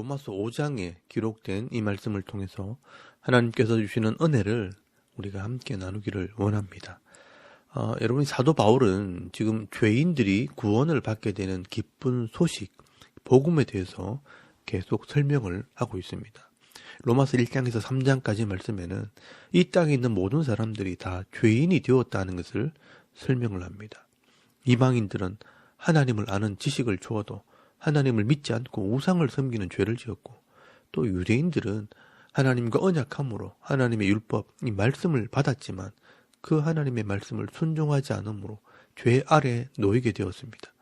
로마서 5장에 기록된 이 말씀을 통해서 하나님께서 주시는 은혜를 우리가 함께 나누기를 원합니다. 어, 여러분 사도 바울은 지금 죄인들이 구원을 받게 되는 기쁜 소식, 복음에 대해서 계속 설명을 하고 있습니다. 로마서 1장에서 3장까지 말씀에는 이 땅에 있는 모든 사람들이 다 죄인이 되었다는 것을 설명을 합니다. 이방인들은 하나님을 아는 지식을 주어도 하나님을 믿지 않고 우상을 섬기는 죄를 지었고 또 유대인들은 하나님과 언약함으로 하나님의 율법, 이 말씀을 받았지만 그 하나님의 말씀을 순종하지 않으므로 죄 아래 놓이게 되었습니다.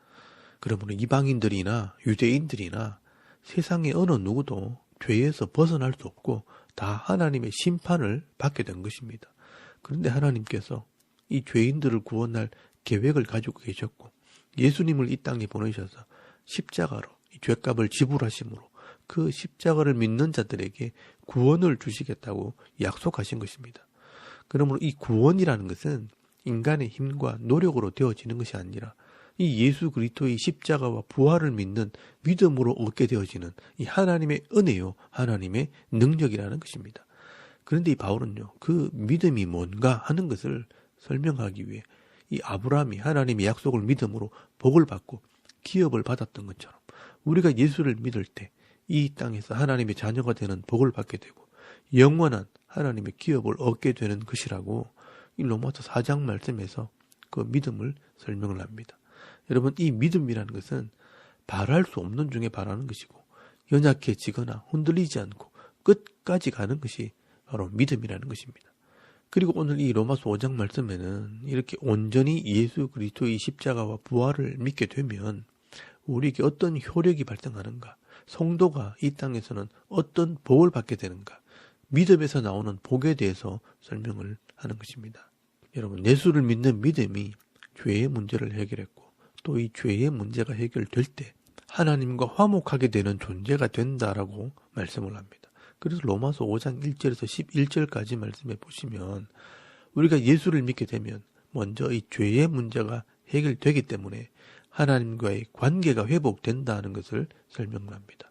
그러므로 이방인들이나 유대인들이나 세상의 어느 누구도 죄에서 벗어날 수 없고 다 하나님의 심판을 받게 된 것입니다. 그런데 하나님께서 이 죄인들을 구원할 계획을 가지고 계셨고 예수님을 이 땅에 보내셔서 십자가로 이 죄값을 지불하심으로 그 십자가를 믿는 자들에게 구원을 주시겠다고 약속하신 것입니다. 그러므로 이 구원이라는 것은 인간의 힘과 노력으로 되어지는 것이 아니라 이 예수 그리스도의 십자가와 부활을 믿는 믿음으로 얻게 되어지는 이 하나님의 은혜요, 하나님의 능력이라는 것입니다. 그런데 이 바울은요, 그 믿음이 뭔가 하는 것을 설명하기 위해 이 아브라함이 하나님의 약속을 믿음으로 복을 받고 기업을 받았던 것처럼 우리가 예수를 믿을 때 이 땅에서 하나님의 자녀가 되는 복을 받게 되고 영원한 하나님의 기업을 얻게 되는 것이라고 이 로마서 4장 말씀에서 그 믿음을 설명을 합니다. 여러분 이 믿음이라는 것은 바랄 수 없는 중에 바라는 것이고 연약해지거나 흔들리지 않고 끝까지 가는 것이 바로 믿음이라는 것입니다. 그리고 오늘 이 로마서 5장 말씀에는 이렇게 온전히 예수 그리스도의 십자가와 부활을 믿게 되면 우리에게 어떤 효력이 발생하는가? 성도가 이 땅에서는 어떤 복을 받게 되는가? 믿음에서 나오는 복에 대해서 설명을 하는 것입니다. 여러분, 예수를 믿는 믿음이 죄의 문제를 해결했고 또 이 죄의 문제가 해결될 때 하나님과 화목하게 되는 존재가 된다라고 말씀을 합니다. 그래서 로마서 5장 1절에서 11절까지 말씀해 보시면 우리가 예수를 믿게 되면 먼저 이 죄의 문제가 해결되기 때문에 하나님과의 관계가 회복된다는 것을 설명합니다.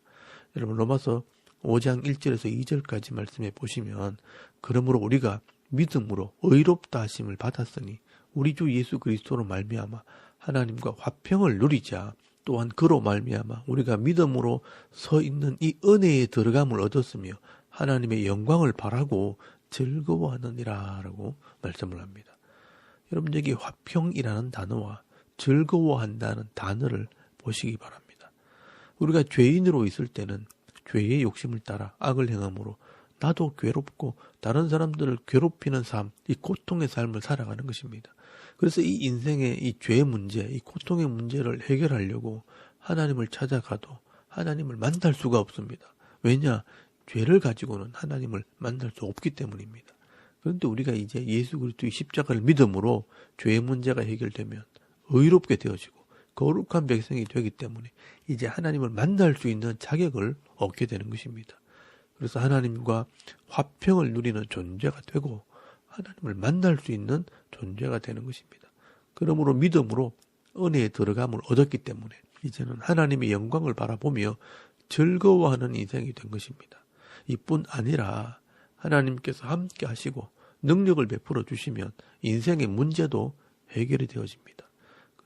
여러분 로마서 5장 1절에서 2절까지 말씀해 보시면 그러므로 우리가 믿음으로 의롭다 하심을 받았으니 우리 주 예수 그리스도로 말미암아 하나님과 화평을 누리자 또한 그로 말미암아 우리가 믿음으로 서 있는 이 은혜에 들어감을 얻었으며 하나님의 영광을 바라고 즐거워하느니라라고 말씀을 합니다. 여러분 여기 화평이라는 단어와 즐거워한다는 단어를 보시기 바랍니다. 우리가 죄인으로 있을 때는 죄의 욕심을 따라 악을 행함으로 나도 괴롭고 다른 사람들을 괴롭히는 삶, 이 고통의 삶을 살아가는 것입니다. 그래서 이 인생의 이 죄의 문제, 이 고통의 문제를 해결하려고 하나님을 찾아가도 하나님을 만날 수가 없습니다. 왜냐? 죄를 가지고는 하나님을 만날 수 없기 때문입니다. 그런데 우리가 이제 예수 그리스도의 십자가를 믿음으로 죄의 문제가 해결되면 의롭게 되어지고 거룩한 백성이 되기 때문에 이제 하나님을 만날 수 있는 자격을 얻게 되는 것입니다. 그래서 하나님과 화평을 누리는 존재가 되고 하나님을 만날 수 있는 존재가 되는 것입니다. 그러므로 믿음으로 은혜에 들어감을 얻었기 때문에 이제는 하나님의 영광을 바라보며 즐거워하는 인생이 된 것입니다. 이뿐 아니라 하나님께서 함께 하시고 능력을 베풀어 주시면 인생의 문제도 해결이 되어집니다.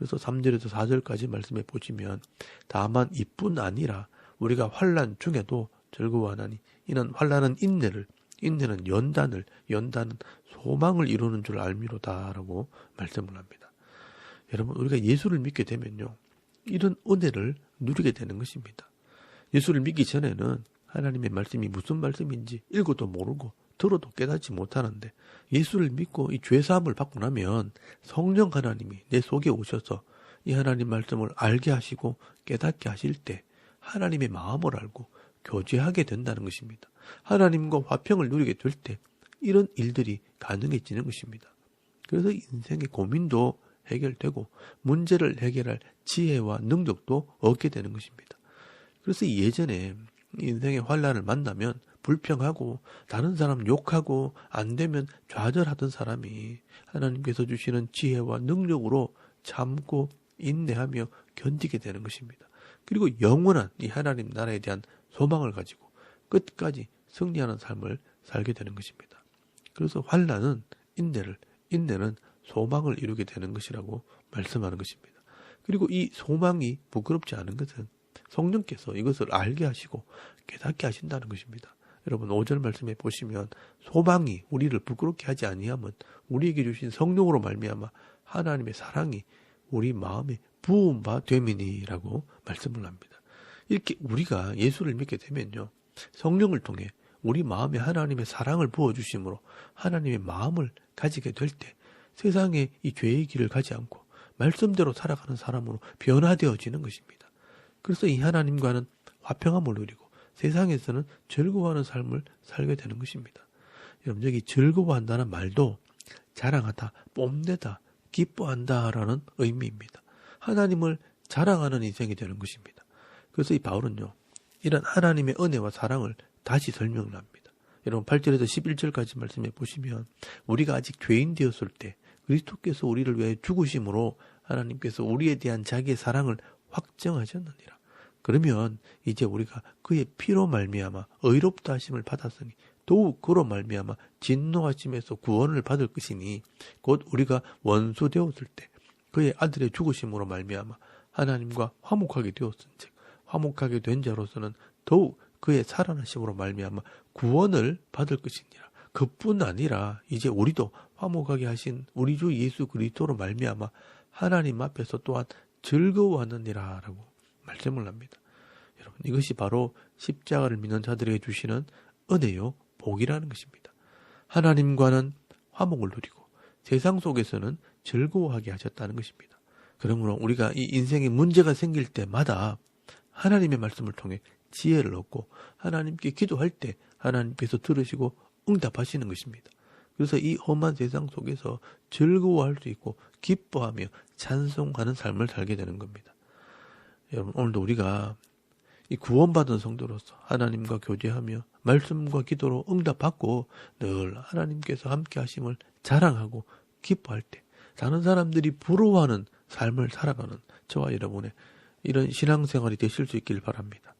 그래서 3절에서 4절까지 말씀해 보시면 다만 이뿐 아니라 우리가 환란 중에도 즐거워하나니 이는 환란은 인내를 인내는 연단을 연단은 소망을 이루는 줄 알미로다라고 말씀을 합니다. 여러분 우리가 예수를 믿게 되면요 이런 은혜를 누리게 되는 것입니다. 예수를 믿기 전에는 하나님의 말씀이 무슨 말씀인지 읽어도 모르고 들어도 깨닫지 못하는데 예수를 믿고 이 죄사함을 받고 나면 성령 하나님이 내 속에 오셔서 이 하나님 말씀을 알게 하시고 깨닫게 하실 때 하나님의 마음을 알고 교제하게 된다는 것입니다. 하나님과 화평을 누리게 될 때 이런 일들이 가능해지는 것입니다. 그래서 인생의 고민도 해결되고 문제를 해결할 지혜와 능력도 얻게 되는 것입니다. 그래서 예전에 인생의 환란을 만나면 불평하고 다른 사람 욕하고 안 되면 좌절하던 사람이 하나님께서 주시는 지혜와 능력으로 참고 인내하며 견디게 되는 것입니다. 그리고 영원한 이 하나님 나라에 대한 소망을 가지고 끝까지 승리하는 삶을 살게 되는 것입니다. 그래서 환란은 인내를, 인내는 소망을 이루게 되는 것이라고 말씀하는 것입니다. 그리고 이 소망이 부끄럽지 않은 것은 성령께서 이것을 알게 하시고 깨닫게 하신다는 것입니다. 여러분 5절 말씀에 보시면 소망이 우리를 부끄럽게 하지 아니하면 우리에게 주신 성령으로 말미암아 하나님의 사랑이 우리 마음에 부은 바 됨이니라고 말씀을 합니다. 이렇게 우리가 예수를 믿게 되면요. 성령을 통해 우리 마음에 하나님의 사랑을 부어 주심으로 하나님의 마음을 가지게 될 때 세상에 이 죄의 길을 가지 않고 말씀대로 살아가는 사람으로 변화되어지는 것입니다. 그래서 이 하나님과는 화평함을 누리고 세상에서는 즐거워하는 삶을 살게 되는 것입니다. 여러분 여기 즐거워한다는 말도 자랑하다, 뽐내다, 기뻐한다라는 의미입니다. 하나님을 자랑하는 인생이 되는 것입니다. 그래서 이 바울은요. 이런 하나님의 은혜와 사랑을 다시 설명을 합니다. 여러분 8절에서 11절까지 말씀해 보시면 우리가 아직 죄인 되었을 때 그리스도께서 우리를 위해 죽으심으로 하나님께서 우리에 대한 자기의 사랑을 확정하셨느니라. 그러면 이제 우리가 그의 피로 말미암아 의롭다 하심을 받았으니 더욱 그로 말미암아 진노하심에서 구원을 받을 것이니 곧 우리가 원수 되었을 때 그의 아들의 죽으심으로 말미암아 하나님과 화목하게 되었은즉 화목하게 된 자로서는 더욱 그의 살아나심으로 말미암아 구원을 받을 것이니라. 그뿐 아니라 이제 우리도 화목하게 하신 우리 주 예수 그리스도로 말미암아 하나님 앞에서 또한 즐거워하느니라라고 말씀을 합니다. 여러분 이것이 바로 십자가를 믿는 자들에게 주시는 은혜요 복이라는 것입니다. 하나님과는 화목을 누리고 세상 속에서는 즐거워하게 하셨다는 것입니다. 그러므로 우리가 이 인생에 문제가 생길 때마다 하나님의 말씀을 통해 지혜를 얻고 하나님께 기도할 때 하나님께서 들으시고 응답하시는 것입니다. 그래서 이 험한 세상 속에서 즐거워할 수 있고 기뻐하며 찬송하는 삶을 살게 되는 겁니다. 여러분 오늘도 우리가 이 구원받은 성도로서 하나님과 교제하며 말씀과 기도로 응답받고 늘 하나님께서 함께 하심을 자랑하고 기뻐할 때 다른 사람들이 부러워하는 삶을 살아가는 저와 여러분의 이런 신앙생활이 되실 수 있길 바랍니다.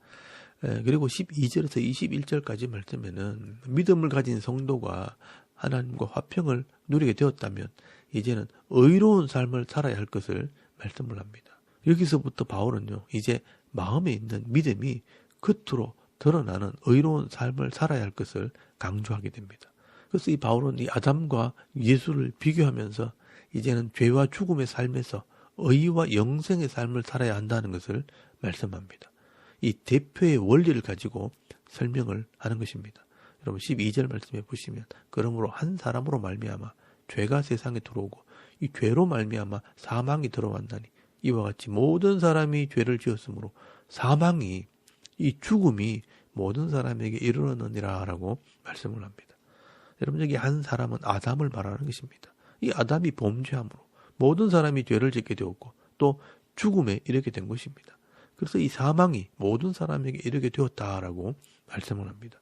예, 그리고 12절에서 21절까지 말씀에는 믿음을 가진 성도가 하나님과 화평을 누리게 되었다면 이제는 의로운 삶을 살아야 할 것을 말씀을 합니다. 여기서부터 바울은요, 이제 마음에 있는 믿음이 겉으로 드러나는 의로운 삶을 살아야 할 것을 강조하게 됩니다. 그래서 이 바울은 이 아담과 예수를 비교하면서 이제는 죄와 죽음의 삶에서 의와 영생의 삶을 살아야 한다는 것을 말씀합니다. 이 대표의 원리를 가지고 설명을 하는 것입니다. 여러분 12절 말씀해 보시면 그러므로 한 사람으로 말미암아 죄가 세상에 들어오고 이 죄로 말미암아 사망이 들어왔나니 이와 같이 모든 사람이 죄를 지었으므로 사망이 이 죽음이 모든 사람에게 이르렀느니라라고 말씀을 합니다. 여러분 여기 한 사람은 아담을 말하는 것입니다. 이 아담이 범죄함으로 모든 사람이 죄를 짓게 되었고 또 죽음에 이르게 된 것입니다. 그래서 이 사망이 모든 사람에게 이르게 되었다라고 말씀을 합니다.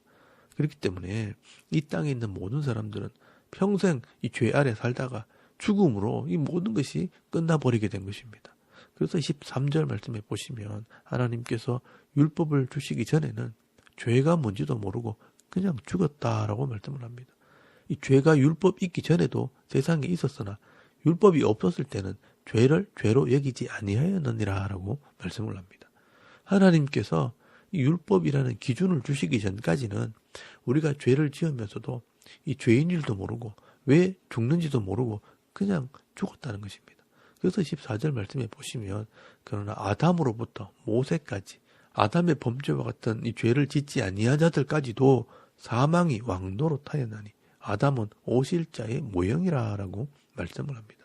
그렇기 때문에 이 땅에 있는 모든 사람들은 평생 이 죄 아래 살다가 죽음으로 이 모든 것이 끝나버리게 된 것입니다. 그래서 13절 말씀에 보시면 하나님께서 율법을 주시기 전에는 죄가 뭔지도 모르고 그냥 죽었다라고 말씀을 합니다. 이 죄가 율법 있기 전에도 세상에 있었으나 율법이 없었을 때는 죄를 죄로 여기지 아니하였느니라라고 말씀을 합니다. 하나님께서 이 율법이라는 기준을 주시기 전까지는 우리가 죄를 지으면서도 이 죄인 일도 모르고 왜 죽는지도 모르고 그냥 죽었다는 것입니다. 그래서 14절 말씀에 보시면 그러나 아담으로부터 모세까지 아담의 범죄와 같은 이 죄를 짓지 아니한 자들까지도 사망이 왕노릇하였나니 아담은 오실자의 모형이라라고 말씀을 합니다.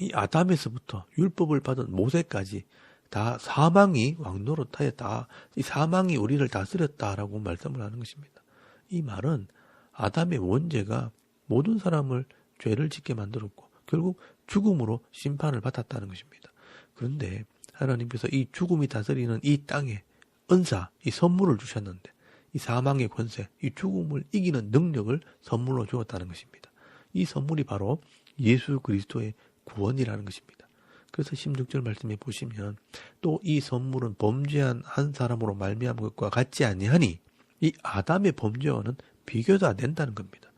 이 아담에서부터 율법을 받은 모세까지 다 사망이 왕노릇하였다. 이 사망이 우리를 다스렸다라고 말씀을 하는 것입니다. 이 말은 아담의 원죄가 모든 사람을 죄를 짓게 만들었고 결국 죽음으로 심판을 받았다는 것입니다. 그런데 하나님께서 이 죽음이 다스리는 이 땅에 은사, 이 선물을 주셨는데 이 사망의 권세, 이 죽음을 이기는 능력을 선물로 주었다는 것입니다. 이 선물이 바로 예수 그리스도의 구원이라는 것입니다. 그래서 16절 말씀에 보시면 또 이 선물은 범죄한 한 사람으로 말미암은 것과 같지 아니하니 이 아담의 범죄와는 비교도 안 된다는 겁니다.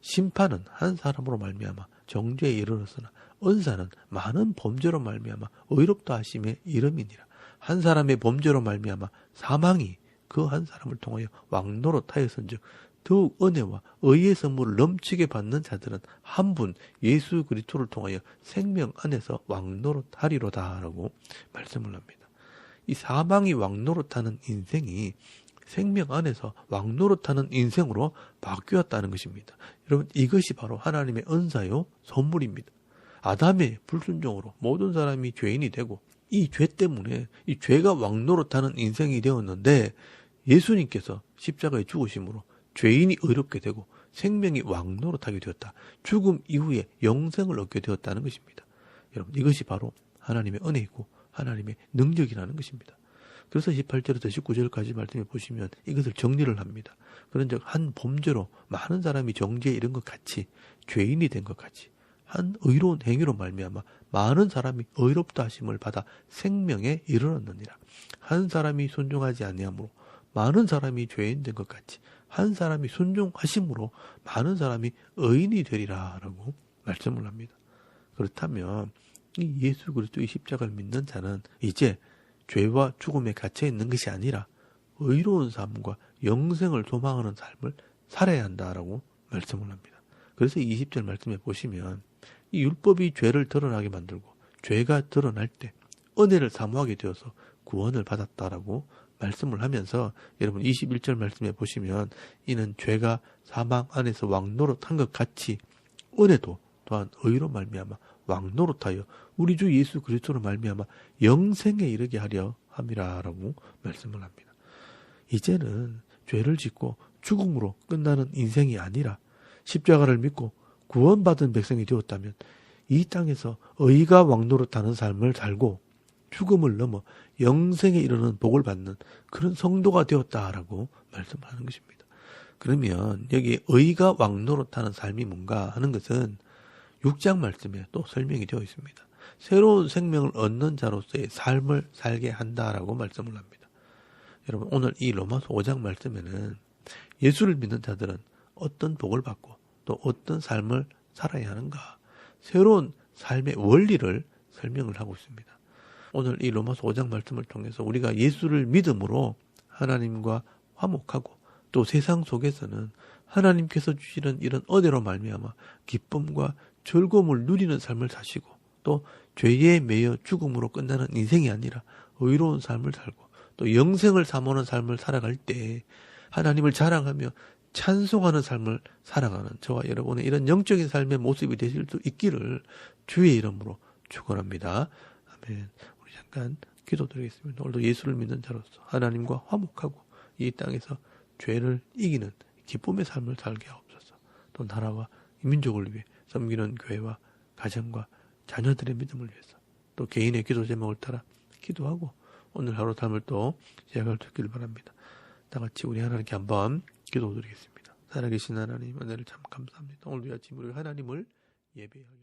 심판은 한 사람으로 말미암아 정죄에 이르렀으나 은사는 많은 범죄로 말미암아 의롭다 하심에 이름이니라. 한 사람의 범죄로 말미암아 사망이 그 한 사람을 통하여 왕노릇하였은즉 더욱 은혜와 의의 선물을 넘치게 받는 자들은 한 분 예수 그리스도를 통하여 생명 안에서 왕노릇하리로다라고 말씀을 합니다. 이 사망이 왕노릇하는 인생이 생명 안에서 왕노릇하는 인생으로 바뀌었다는 것입니다. 여러분 이것이 바로 하나님의 은사요 선물입니다. 아담의 불순종으로 모든 사람이 죄인이 되고 이 죄 때문에 이 죄가 왕노릇하는 인생이 되었는데 예수님께서 십자가에 죽으심으로 죄인이 의롭게 되고 생명이 왕노릇하게 되었다. 죽음 이후에 영생을 얻게 되었다는 것입니다. 여러분 이것이 바로 하나님의 은혜이고 하나님의 능력이라는 것입니다. 그래서 18절에서 19절까지 말씀해 보시면 이것을 정리를 합니다. 그런즉 한 범죄로 많은 사람이 정죄에 이른 것 같이 죄인이 된 것 같이 한 의로운 행위로 말미암아 많은 사람이 의롭다 하심을 받아 생명에 이르렀느니라. 한 사람이 순종하지 아니하므로 많은 사람이 죄인 된 것 같이 한 사람이 순종하심으로 많은 사람이 의인이 되리라라고 말씀을 합니다. 그렇다면 이 예수 그리스도의 십자가를 믿는 자는 이제 죄와 죽음에 갇혀 있는 것이 아니라 의로운 삶과 영생을 소망하는 삶을 살아야 한다라고 말씀을 합니다. 그래서 20절 말씀에 보시면 이 율법이 죄를 드러나게 만들고 죄가 드러날 때 은혜를 사모하게 되어서 구원을 받았다라고 말씀을 하면서 여러분 21절 말씀에 보시면 이는 죄가 사망 안에서 왕노릇한 것 같이 은혜도 또한 의로 말미암아 왕노릇하여 우리 주 예수 그리스도로 말미암아 영생에 이르게 하려 함이라라고 말씀을 합니다. 이제는 죄를 짓고 죽음으로 끝나는 인생이 아니라 십자가를 믿고 구원받은 백성이 되었다면 이 땅에서 의가 왕노릇하는 삶을 살고 죽음을 넘어 영생에 이르는 복을 받는 그런 성도가 되었다라고 말씀하는 것입니다. 그러면 여기 의가 왕노릇하는 삶이 뭔가 하는 것은 6장 말씀에 또 설명이 되어 있습니다. 새로운 생명을 얻는 자로서의 삶을 살게 한다라고 말씀을 합니다. 여러분 오늘 이 로마서 5장 말씀에는 예수를 믿는 자들은 어떤 복을 받고 또 어떤 삶을 살아야 하는가 새로운 삶의 원리를 설명을 하고 있습니다. 오늘 이 로마서 5장 말씀을 통해서 우리가 예수를 믿음으로 하나님과 화목하고 또 세상 속에서는 하나님께서 주시는 이런 은혜로 말미암아 기쁨과 즐거움을 누리는 삶을 사시고 또 죄에 매여 죽음으로 끝나는 인생이 아니라 의로운 삶을 살고 또 영생을 사모하는 삶을 살아갈 때 하나님을 자랑하며 찬송하는 삶을 살아가는 저와 여러분의 이런 영적인 삶의 모습이 되실 수 있기를 주의 이름으로 축원합니다. 아멘. 우리 잠깐 기도드리겠습니다. 오늘도 예수를 믿는 자로서 하나님과 화목하고 이 땅에서 죄를 이기는 기쁨의 삶을 살게 하옵소서. 또 나라와 민족을 위해 섬기는 교회와 가정과 자녀들의 믿음을 위해서 또 개인의 기도 제목을 따라 기도하고 오늘 하루 삶을 또 시작할 수 있기를 바랍니다. 다 같이 우리 하나님께 한번 기도드리겠습니다. 살아계신 하나님 은혜를 참 감사합니다. 오늘도 아침 우리 하나님을 예배하게